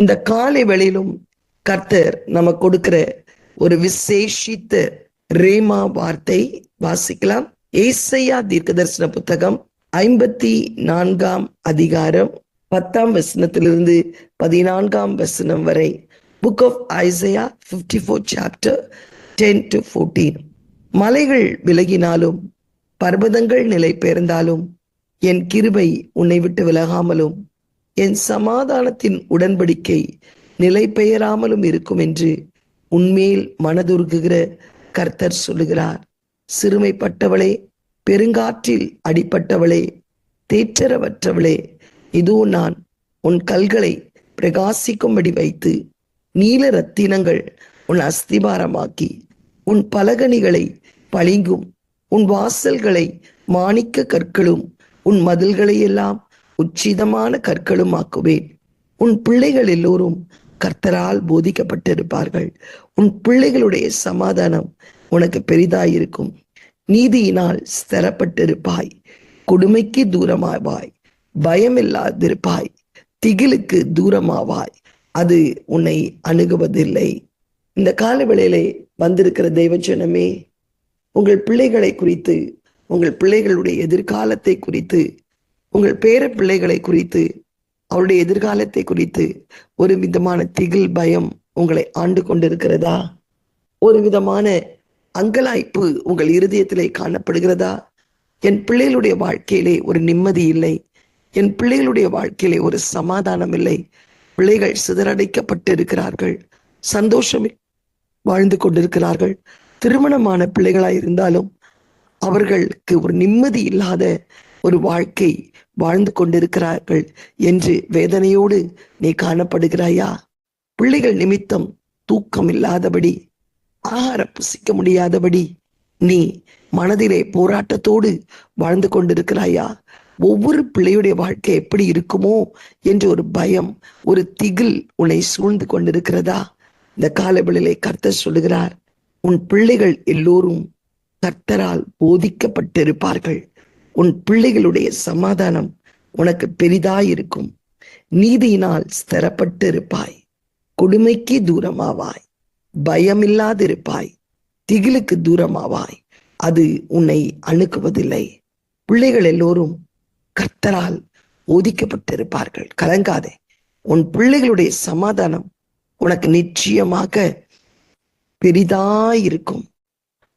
இந்த காலை வேளையிலும் கர்த்தர் நம்ம கொடுக்கிற ஒரு விசேஷித்த ரேமா வார்த்தை வாசிக்கலாம். ஏசையா தீர்க்கதரிசன புத்தகம் ஐம்பத்தி நான்காம் அதிகாரம் பத்தாம் வசனத்திலிருந்து பதினான்காம் வசனம் வரை. Book of Isaiah fifty four chapter ten to fourteen மலைகள் விலகினாலும் பர்வதங்கள் நிலை பெயர்ந்தாலும் என் கிருபை உன்னை விட்டு விலகாமலும் என் சமாதானத்தின் உடன்படிக்கை நிலை பெயராமலும் இருக்கும் என்று உன்மேல் மனதுருகுகிற கர்த்தர் சொல்லுகிறார். சிறுமைப்பட்டவளே பெருங்காற்றில் அடிப்பட்டவளே தேற்றரவற்றவளே இதோ நான் உன் கல்களை பிரகாசிக்கும்படி வைத்து நீல ரத்தினங்கள் உன் அஸ்திபாரமாக்கி உன் பலகணிகளை பளிங்கும் உன் வாசல்களை மாணிக்க கற்களும் உன் மதில்களையெல்லாம் உச்சிதமான கற்களும் ஆக்குவேன் உன் பிள்ளைகள் எல்லோரும் கர்த்தரால் போதிக்கப்பட்டிருப்பார்கள். உன் பிள்ளைகளுடைய சமாதானம் உனக்கு பெரிதாயிருக்கும். நீதியினால் ஸ்திரப்பட்டிருப்பாய். கொடுமைக்கு தூரமாவாய். பயமில்லாதிருப்பாய். திகிலுக்கு தூரமாவாய். அது உன்னை அணுகுவதில்லை. இந்த கால வேளையிலே வந்திருக்கிற தெய்வஜனமே உங்கள் பிள்ளைகளை குறித்து உங்கள் பிள்ளைகளுடைய எதிர்காலத்தை குறித்து உங்கள் பேர பிள்ளைகளை குறித்து அவருடைய எதிர்காலத்தை குறித்து ஒரு விதமான திகில் பயம் உங்களை ஆண்டு கொண்டிருக்கிறதா? ஒரு விதமான அங்கலாய்ப்பு உங்கள் இருதயத்திலே காணப்படுகிறதா? என் பிள்ளைகளுடைய வாழ்க்கையிலே ஒரு நிம்மதி இல்லை. என் பிள்ளைகளுடைய வாழ்க்கையிலே ஒரு சமாதானம் இல்லை. பிள்ளைகள் சிதறடைக்கப்பட்டு இருக்கிறார்கள் சந்தோஷம் வாழ்ந்து கொண்டிருக்கிறார்கள். திருமணமான பிள்ளைகளாய் இருந்தாலும் அவர்களுக்கு ஒரு நிம்மதி இல்லாத ஒரு வாழ்க்கை வாழ்ந்து கொண்டிருக்கிறார்கள் என்று வேதனையோடு நீ காணப்படுகிறாயா? பிள்ளைகள் நிமித்தம் தூக்கம் இல்லாதபடி ஆகாரம் புசிக்க முடியாதபடி நீ மனதிலே போராட்டத்தோடு வாழ்ந்து கொண்டிருக்கிறாயா? ஒவ்வொரு பிள்ளையுடைய வாழ்க்கை எப்படி இருக்குமோ என்று ஒரு பயம் ஒரு திகில் உன்னை சூழ்ந்து கொண்டிருக்கிறதா? இந்த காலவெளியிலே கர்த்தர் சொல்லுகிறார் உன் பிள்ளைகள் எல்லோரும் கர்த்தரால் போதிக்கப்பட்டிருப்பார்கள். உன் பிள்ளைகளுடைய சமாதானம் உனக்கு பெரிதாயிருக்கும். நீதியினால் ஸ்திரப்பட்டு இருப்பாய் கொடுமைக்கு தூரமாவாய். பயமில்லாதிருப்பாய். திகிலுக்கு தூரமாவாய். அது உன்னை அணுகுவதில்லை. பிள்ளைகள் எல்லோரும் கர்த்தரால் ஒதுக்கப்பட்டிருப்பார்கள் கலங்காதே. உன் பிள்ளைகளுடைய சமாதானம் உனக்கு நிச்சயமாக பெரிதாயிருக்கும்.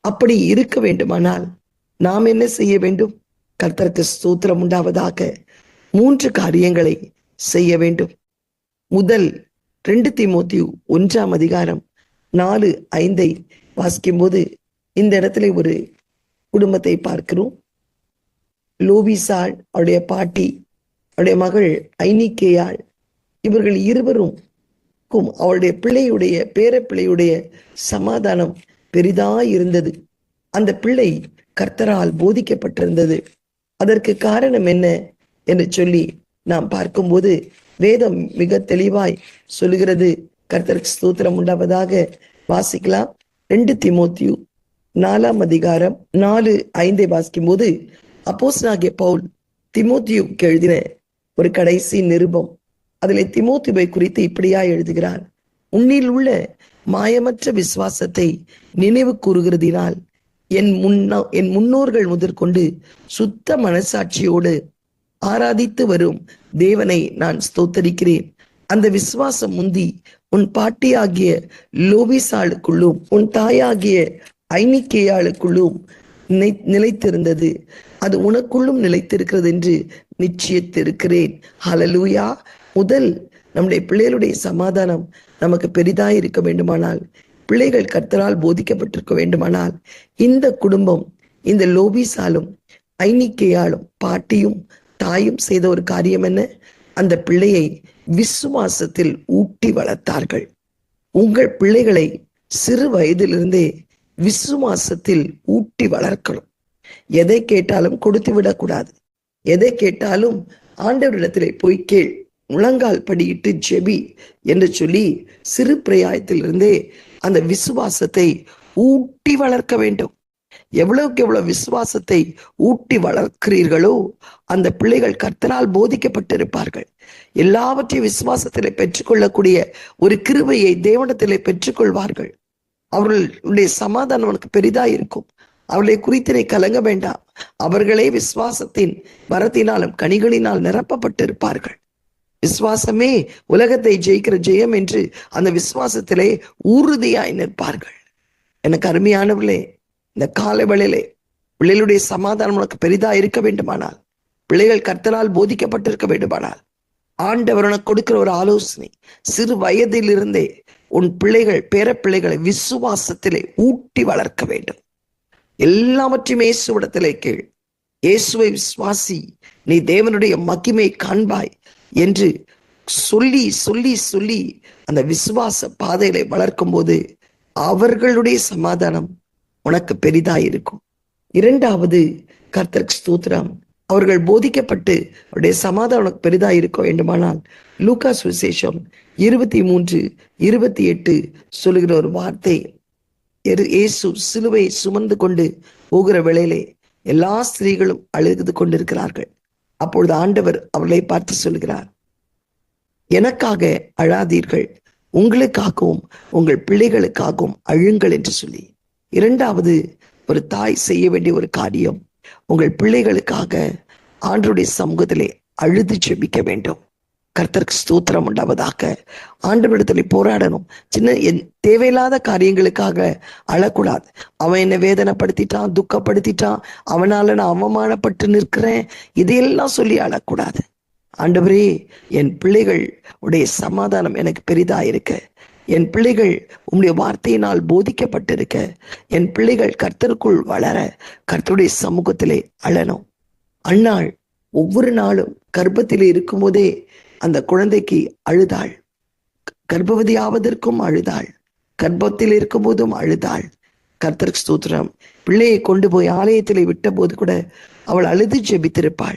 அப்படி இருக்க வேண்டுமானால் நாம் என்ன செய்ய வேண்டும்? கர்த்தருக்கு ஸ்தோத்திரம் உண்டாவதாக மூன்று காரியங்களை செய்ய வேண்டும். முதல் ரெண்டு திமுத்தி ஒன்றாம் அதிகாரம் நாலு ஐந்தை வாசிக்கும் போது இந்த இடத்துல ஒரு குடும்பத்தை பார்க்கிறோம். லோபிசாள் அவருடைய பாட்டி அவருடைய மகள் ஐனிக்கேயாள் இவர்கள் இருவரும் அவளுடைய பிள்ளையுடைய பேரப்பிள்ளையுடைய சமாதானம் பெரிதாய் இருந்தது. அந்த பிள்ளை கர்த்தரால் போதிக்கப்பட்டிருந்தது. அதற்கு காரணம் என்ன? என்று சொல்லி நாம் பார்க்கும்போது வேதம் மிக தெளிவாய் சொல்லுகிறது. கர்த்தருக்கு ஸ்தூத்திரம் உண்டாவதாக வாசிக்கலாம். ரெண்டு திமோத்தியு நாலாம் அதிகாரம் நாலு ஐந்தை வாசிக்கும் போது அப்போஸ்னாகிய பவுல் திமோத்தியுக்கு எழுதின ஒரு கடைசி நிருபம். அதில் திமோத்திவை குறித்து இப்படியா எழுதுகிறார். உன்னில் உள்ள மாயமற்ற விசுவாசத்தை நினைவு கூறுகிறதினால் என் முன்னா என் முன்னோர்கள் முதற்கொண்டு சுத்த மனசாட்சியோடு ஆராதித்து வரும். தேவனை நான் ஸ்தோத்தரிக்கிறேன். அந்த விசுவாசம் முந்தி உன் பாட்டியாகிய லோபிசாளுக்குள்ளும் உன் தாயாகிய ஐனிக்கேயாளுக்குள்ளும் நிலைத்திருந்தது. அது உனக்குள்ளும் நிலைத்திருக்கிறது என்று நிச்சயத்திருக்கிறேன். ஹலலூயா முதல் நம்முடைய பிள்ளைகளுடைய சமாதானம் நமக்கு பெரிதாய் இருக்க வேண்டுமானால் பிள்ளைகள் கர்த்தரால் போதிக்கப்பட்டிருக்க வேண்டுமானால் இந்த குடும்பம் இந்த லோபிசாலும் ஐனிக்கையாலும் பாட்டியும் தாயும் செய்த ஒரு காரியம் என்ன? அந்த பிள்ளையை விசுவாசத்தில் ஊட்டி வளர்த்தார்கள். உங்கள் பிள்ளைகளை சிறு வயதிலிருந்தே விசுவாசத்தில் ஊட்டி வளர்க்கணும். எதை கேட்டாலும் கொடுத்து விடக்கூடாது. எதை கேட்டாலும் ஆண்டவரிடத்திலே போய் கேள். முழங்கால் படியிட்டு ஜெபி என்று சொல்லி சிறு பிரயாயத்திலிருந்தே அந்த விசுவாசத்தை ஊட்டி வளர்க்க வேண்டும். எவ்வளவுக்கு எவ்வளவு விசுவாசத்தை ஊட்டி வளர்க்கிறீர்களோ அந்த பிள்ளைகள் கர்த்தனால் போதிக்கப்பட்டிருப்பார்கள். எல்லாவற்றையும் விசுவாசத்திலே பெற்றுக்கொள்ளக்கூடிய ஒரு கிருபையை தேவனத்திலே பெற்றுக்கொள்வார்கள். அவர்களுடைய சமாதானம் அவனுக்கு பெரிதா இருக்கும். அவர்களை குறித்து நீ கலங்க வேண்டாம். அவர்களே விசுவாசத்தின் வரத்தினாலும் கனிகளினால் நிரப்பப்பட்டிருப்பார்கள். விசுவாசமே உலகத்தை ஜெயிக்கிற ஜெயம் என்று அந்த விசுவாசத்திலே உறுதியாய் நிற்பார்கள். எனக்கு அருமையானவர்களே இந்த காலை வேளையிலே பிள்ளைகளுடைய சமாதானம் உனக்கு பெரிதா இருக்க வேண்டுமானால் பிள்ளைகள் கர்த்தரால் போதிக்கப்பட்டிருக்க வேண்டுமானால் ஆண்டவர் உனக்கு கொடுக்கிற ஒரு ஆலோசனை சிறு வயதிலிருந்தே உன் பிள்ளைகள் பேர பிள்ளைகளை விசுவாசத்திலே ஊட்டி வளர்க்க வேண்டும். எல்லாவற்றையும் இயேசுவிடத்திலே கேள். இயேசுவை விசுவாசி நீ தேவனுடைய மகிமை காண்பாய் என்று சொல்லி சொல்லி சொல்லி அந்த விசுவாச பாதையில வளர்க்கும் போது அவர்களுடைய சமாதானம் உனக்கு பெரிதா இருக்கும் இரண்டாவது கர்த்தருக்கு ஸ்தோத்திரம். அவர்கள் போதிக்கப்பட்டு அவருடைய சமாதானம் உனக்கு பெரிதா இருக்க வேண்டுமானால் லூகா சுவிசேஷம் இருபத்தி மூன்று இருபத்தி எட்டு சொல்லுகிற ஒரு வார்த்தை. இயேசு சிலுவை சுமந்து கொண்டு போகிற வேளையிலே எல்லா ஸ்திரீகளும் அழுது கொண்டிருக்கிறார்கள். அப்பொழுது ஆண்டவர் அவர்களை பார்த்து சொல்கிறார் எனக்காக அழாதீர்கள். உங்களுக்காகவும் உங்கள் பிள்ளைகளுக்காகவும் அழுங்கள் என்று சொல்லி. இரண்டாவது ஒரு தாய் செய்ய வேண்டிய ஒரு காரியம். உங்கள் பிள்ளைகளுக்காக ஆண்டருடைய சமூகத்திலே அழுது ஜெபிக்க வேண்டும். கர்த்தருக்கு ஸ்தோத்திரம் உண்டாவதாக. ஆண்டவரிடத்துல போராடணும். சின்ன என் தேவையில்லாத காரியங்களுக்காக அழக்கூடாது. அவன் என்னை வேதனைப்படுத்திட்டான் துக்கப்படுத்திட்டான். அவனால நான் அவமானப்பட்டு நிற்கிறேன். இதையெல்லாம் சொல்லி அழக்கூடாது. ஆண்டவரே என் பிள்ளைகள் உடைய சமாதானம் எனக்கு பெரிதா இருக்க. என் பிள்ளைகள் உம்முடைய வார்த்தையினால் போதிக்கப்பட்டிருக்க. என் பிள்ளைகள் கர்த்தருக்குள் வளர கர்த்தருடைய சமூகத்திலே அழணும். அண்ணாள் ஒவ்வொரு நாளும் கர்ப்பத்தில் இருக்கும்போதே அந்த குழந்தைக்கு அழுதாள். கர்ப்பவதியாவதற்கும் அழுதாள். கர்ப்பத்தில் இருக்கும்போதும் அழுதாள். கர்த்தருக்கு சூத்திரம் பிள்ளையை கொண்டு போய் ஆலயத்திலே விட்ட போது கூட அவள் அழுது ஜெபித்திருப்பாள்.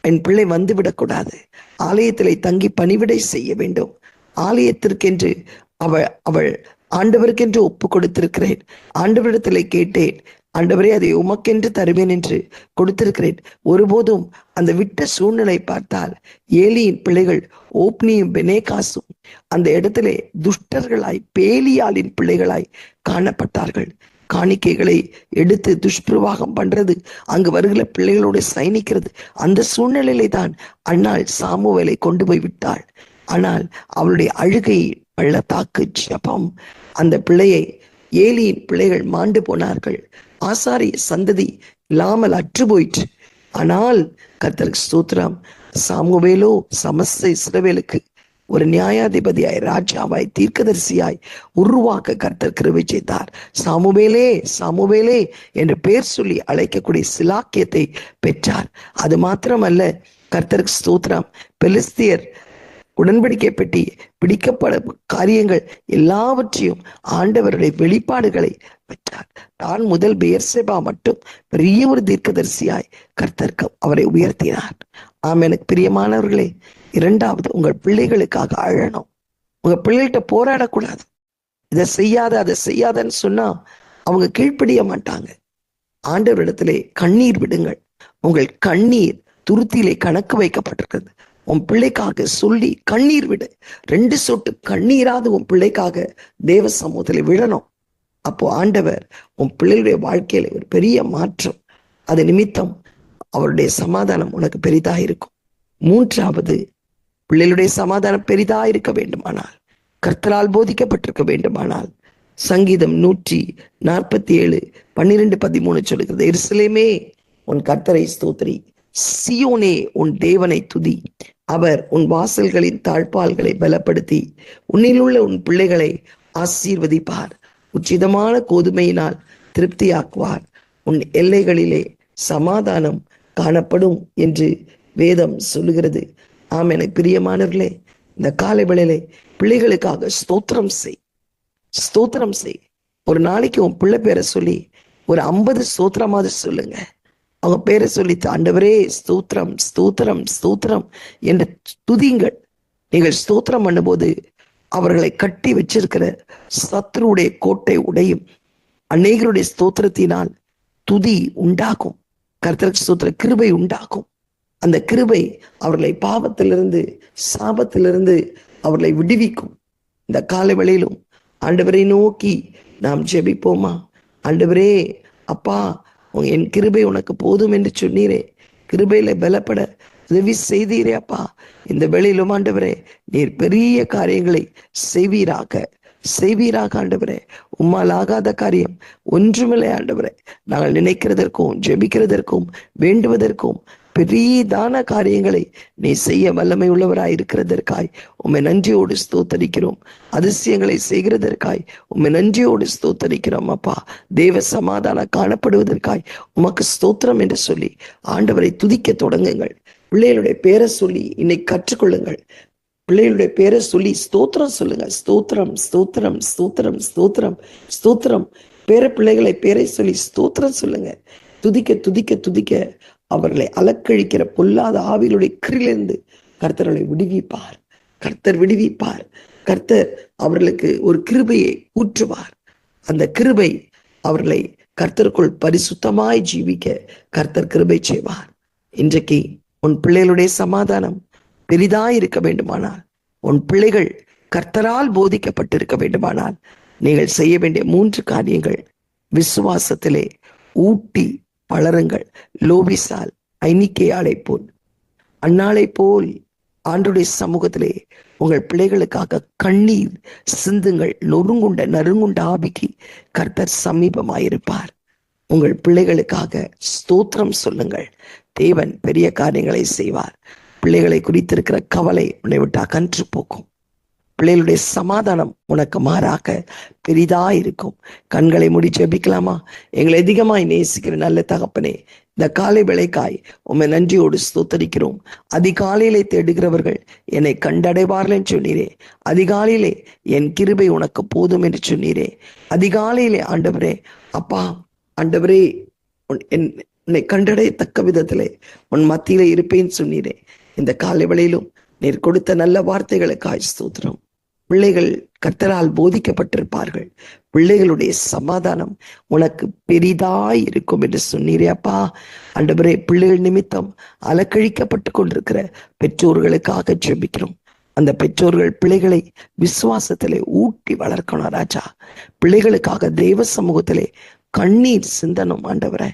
என் பிள்ளை வந்து விடக்கூடாது ஆலயத்திலே தங்கி பணிவிடை செய்ய வேண்டும். ஆலயத்திற்கென்று அவள் அவள் ஆண்டவருக்கென்று ஒப்பு கொடுத்திருக்கிறேன். ஆண்டவரிடத்திலே கேட்டேன். ஆண்டவரே அதை உமக்கென்று தருவேன் என்று கொடுத்திருக்கிறேன். ஒருபோதும் அந்த விட்ட சூழ்நிலை பார்த்தால் ஏலியின் பிள்ளைகள் ஓப்னியும் பெனேகாசும் அந்த இடத்திலே துஷ்டர்களாய் பேலியாளின் பிள்ளைகளாய் காணப்பட்டார்கள். காணிக்கைகளை எடுத்து துஷ்பிரவாகம் பண்றது அங்கு வருகிற பிள்ளைகளோடு சயனிக்கிறது அந்த சூழ்நிலையிலே தான் அண்ணாள் சாமுவேலை கொண்டு போய் விட்டாள். ஆனால் அவளுடைய அழுகை பள்ளத்தாக்கு ஜபம். அந்த பிள்ளையை ஏலியின் பிள்ளைகள் மாண்டு போனார்கள். ஆசாரிய சந்ததி இல்லாமல் அற்று போயிற்று. ஆனால் கர்த்தருக்கு ஸ்தூத்ரம் சாமுவேலோ சமஸ்த இஸ்ரவேலுக்கு ஒரு நியாயாதிபதியாய் ராஜாவாய் தீர்க்கதரிசியாய் உருவாக்க கர்த்தர் கிருபை செய்தார். சாமுவேலே சாமுவேலே என்று பேர் சொல்லி அழைக்கக்கூடிய சிலாக்கியத்தை பெற்றார். அது மாத்திரமல்ல கர்த்தருக்கு ஸ்தூத்ரம் பெலிஸ்தியர் உடன்படிக்கை பெட்டி பிடிக்கப்பட காரியங்கள் எல்லாவற்றையும் ஆண்டவருடைய வெளிப்பாடுகளை பெற்றார். தான் முதல் பெயர்சேபா மட்டும் பெரிய ஒரு தீர்க்கதரிசியாய் கர்த்தருக்கு அவரை உயர்த்தினார். ஆம் எனக்கு பிரியமானவர்களே இரண்டாவது உங்கள் பிள்ளைகளுக்காக அழணும். உங்க பிள்ளைகிட்ட போராடக்கூடாது. இதை செய்யாத அதை செய்யாதன்னு சொன்னா அவங்க கீழ்ப்படிய மாட்டாங்க. ஆண்டவரிடத்திலே கண்ணீர் விடுங்கள். உங்கள் கண்ணீர் துருத்தியிலே கணக்கு வைக்கப்பட்டிருக்கிறது. உன் பிள்ளைக்காக சொல்லி கண்ணீர் விடு. ரெண்டு சொட்டு கண்ணீராவது உன் பிள்ளைக்காக தேவ சமூகத்தில் விழணும். அப்போ ஆண்டவர் உன் பிள்ளைகளுடைய வாழ்க்கையில ஒரு பெரிய மாற்றம். அது நிமித்தம் அவருடைய சமாதானம் உனக்கு பெரிதா இருக்கும். மூன்றாவது பிள்ளைகளுடைய சமாதானம் பெரிதா இருக்க வேண்டுமானால் கர்த்தரால் போதிக்கப்பட்டிருக்க வேண்டுமானால் சங்கீதம் நூற்றி நாற்பத்தி ஏழு பன்னிரெண்டு பதிமூணு சொல்லுகிறது எருசலேமே உன் கர்த்தரை ஸ்தோத்திரி சியோனே உன் தேவனை துதி. அவர் உன் வாசல்களின் தாழ்பால்களை பலப்படுத்தி உன்னிலுள்ள உன் பிள்ளைகளை ஆசீர்வதிப்பார். உச்சிதமான கோதுமையினால் திருப்தியாக்குவார். உன் எல்லைகளிலே சமாதானம் காணப்படும் என்று வேதம் சொல்லுகிறது. ஆம் எனக்கு பிரியமானவர்களே இந்த காலை வேளையிலே பிள்ளைகளுக்காக ஸ்தோத்திரம் செய். ஸ்தோத்திரம் செய். ஒரு நாளைக்கு உன் பிள்ளை பேரை சொல்லி ஒரு ஐம்பது ஸ்தோத்திரமாவது சொல்லுங்க. அவங்க பேரை சொல்லித்த ஆண்டவரே ஸ்தூத்திரம் ஸ்தூத்திரம் ஸ்தூத்திரம் என்று துதிங்கள் நீங்கள் ஸ்தோத்திரம் பண்ணும்போது அவர்களை கட்டி வச்சிருக்கிற சத்ருடைய கோட்டை உடையும். அநேகருடைய ஸ்தோத்திரத்தினால் துதி உண்டாகும். கர்த்தருக்கு ஸ்தோத்திர கிருபை உண்டாகும். அந்த கிருபை அவர்களை பாவத்திலிருந்து சாபத்திலிருந்து அவர்களை விடுவிக்கும். இந்த காலை வேளையிலும் ஆண்டவரை நோக்கி நாம் ஜெபிப்போமா? ஆண்டவரே அப்பா உங்க- என் கிருபை உனக்கு போதும் என்று சொன்னீரே. கிருபையில பலப்பட உதவி செய்தீரே அப்பா. இந்த வேளையிலும் ஆண்டவரே நீர் பெரிய காரியங்களை செய்வீராக. செய்வீராக ஆண்டவரே. உம்மால் ஆகாத காரியம் ஒன்றுமில்லை ஆண்டவரே. நாங்கள் நினைக்கிறதற்கும் ஜெபிக்கிறதற்கும் வேண்டுவதற்கும் பெரியதான காரியங்களை நீ செய்ய வல்லமை உள்ளவராய் இருக்கிறதற்காய். உம்மை நன்றியோடு ஸ்தோத்தரிக்கிறோம். அதிசயங்களை செய்கிறதற்காய். உம்மை நன்றியோடு ஸ்தோத்தரிக்கிறோம் அப்பா. தேவ சமாதானம் காணப்படுவதற்காய் உமக்கு ஸ்தோத்திரம் என்று சொல்லி ஆண்டவரை துதிக்க தொடங்குங்கள். பிள்ளைகளுடைய பேரை சொல்லி இன்னைக்கு கற்றுக்கொள்ளுங்கள். பிள்ளைகளுடைய பேரை சொல்லி ஸ்தோத்திரம் சொல்லுங்க ஸ்தோத்திரம் ஸ்தோத்திரம் ஸ்தோத்திரம் ஸ்தோத்திரம் ஸ்தோத்திரம். பேர பிள்ளைகளை பேரை சொல்லி ஸ்தோத்திரம் சொல்லுங்க துதிக்க துதிக்க துதிக்க அவர்களை அலக்கழிக்கிற பொல்லாத ஆவிகளுடைய கிரிலிருந்து கர்த்தர்களை விடுவிப்பார். கர்த்தர் விடுவிப்பார். கர்த்தர் அவர்களுக்கு ஒரு கிருபையை ஊற்றுவார். அந்த கிருபை அவர்களை கர்த்தருக்குள் பரிசுத்தமாய் ஜீவிக்க கர்த்தர் கிருபை செய்வார். இன்றைக்கு உன் பிள்ளைகளுடைய சமாதானம் பெரிதாய் இருக்க வேண்டுமானால் உன் பிள்ளைகள் கர்த்தரால் போதிக்கப்பட்டிருக்க வேண்டுமானால் நீங்கள் செய்ய வேண்டிய மூன்று காரியங்கள் விசுவாசத்திலே ஊட்டி வளருங்கள் லோபிசால் ஐனிக்கையாளை போல். அன்னாளை போல் ஆண்டுடைய சமூகத்திலே உங்கள் பிள்ளைகளுக்காக கண்ணீர் சிந்துங்கள். நொறுங்குண்ட நறுங்குண்ட ஆபிக்கு கர்த்தர் சமீபமாயிருப்பார். உங்கள் பிள்ளைகளுக்காக ஸ்தோத்திரம் சொல்லுங்கள். தேவன் பெரிய காரியங்களை செய்வார். பிள்ளைகளை குறித்திருக்கிற கவலை உன்னை விட்டு அகன்று போக்கும். பிள்ளைகளுடைய சமாதானம் உனக்கு மாறாக பெரிதா இருக்கும். கண்களை மூடி ஜெபிக்கலாமா? எங்களை அதிகமாய் நேசிக்கிற நல்ல தகப்பனே இந்த காலை விளைக்காய் உம்மை நன்றியோடு ஸ்தோத்தரிக்கிறோம். அதிகாலையிலே தேடுகிறவர்கள் என்னை கண்டடைவார்கள் என்று சொன்னீரே. அதிகாலையிலே என் கிருபை உனக்கு போதும் என்று சொன்னீரே. அதிகாலையிலே ஆண்டவரே அப்பா ஆண்டவரே என் உன்னை கண்டடையத்தக்க விதத்திலே உன் மத்தியிலே இருப்பேன்னு சொன்னீரே. இந்த காலை வேளையிலும் நீர் கொடுத்த நல்ல வார்த்தைகளுக்காய் ஸ்தோத்திரம். பிள்ளைகள் கர்த்தரால் போதிக்கப்பட்டிருப்பார்கள். பிள்ளைகளுடைய சமாதானம் உனக்கு பெரிதாய் இருக்கும் என்று சொன்னீரே அப்பா. பிள்ளைகள் நிமித்தம் அலக்கழிக்கப்பட்டு கொண்டிருக்கிற பெற்றோர்களுக்காக ஜெபிக்கிறோம். அந்த பெற்றோர்கள் பிள்ளைகளை விசுவாசத்திலே ஊட்டி வளர்க்கணும் ராஜா. பிள்ளைகளுக்காக தெய்வ சமூகத்திலே கண்ணீர் சிந்தனும் ஆண்டவரை.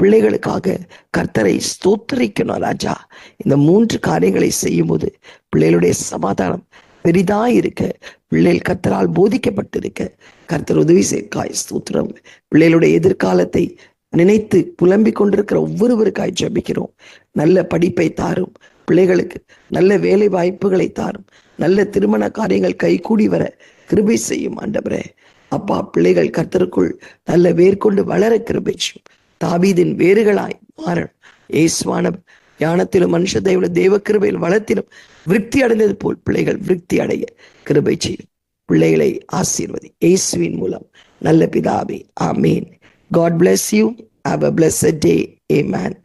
பிள்ளைகளுக்காக கர்த்தரை ஸ்தோத்தரிக்கணும் ராஜா. இந்த மூன்று காரியங்களை செய்யும்போது பிள்ளைகளுடைய சமாதானம் பெரிதா இருக்க. பிள்ளைகள் கர்த்தரால் போதிக்கப்பட்டிருக்க. கர்த்தர் உதவி சேர்க்காய் ஸ்தூத்திரம். பிள்ளைகளுடைய எதிர்காலத்தை நினைத்து புலம்பிக் கொண்டிருக்கிற ஒவ்வொருவருக்காய் ஜபிக்கிறோம். நல்ல படிப்பை தாரும். பிள்ளைகளுக்கு நல்ல வேலை வாய்ப்புகளை தாரும். நல்ல திருமண காரியங்கள் கைகூடி வர கிருபை செய்யும் ஆண்டவரே. அப்பா பிள்ளைகள் கர்த்தருக்குள் நல்ல வேர்கொண்டு வளர கிருபை செய்யும். தாவீதின் வேறுகளாய் மாறணும். ஏசுவான ஞானத்திலும் மனுஷ தெய்வ தேவ கிருபையில் வளத்திலும் விருத்தி அடைந்தது போல் பிள்ளைகள் விருத்தி அடைய கிருபை செய்யும் பிள்ளைகளை ஆசீர்வதி. இயேசுவின் மூலம் நல்ல பிதாவே ஆமீன். God bless you have a blessed day amen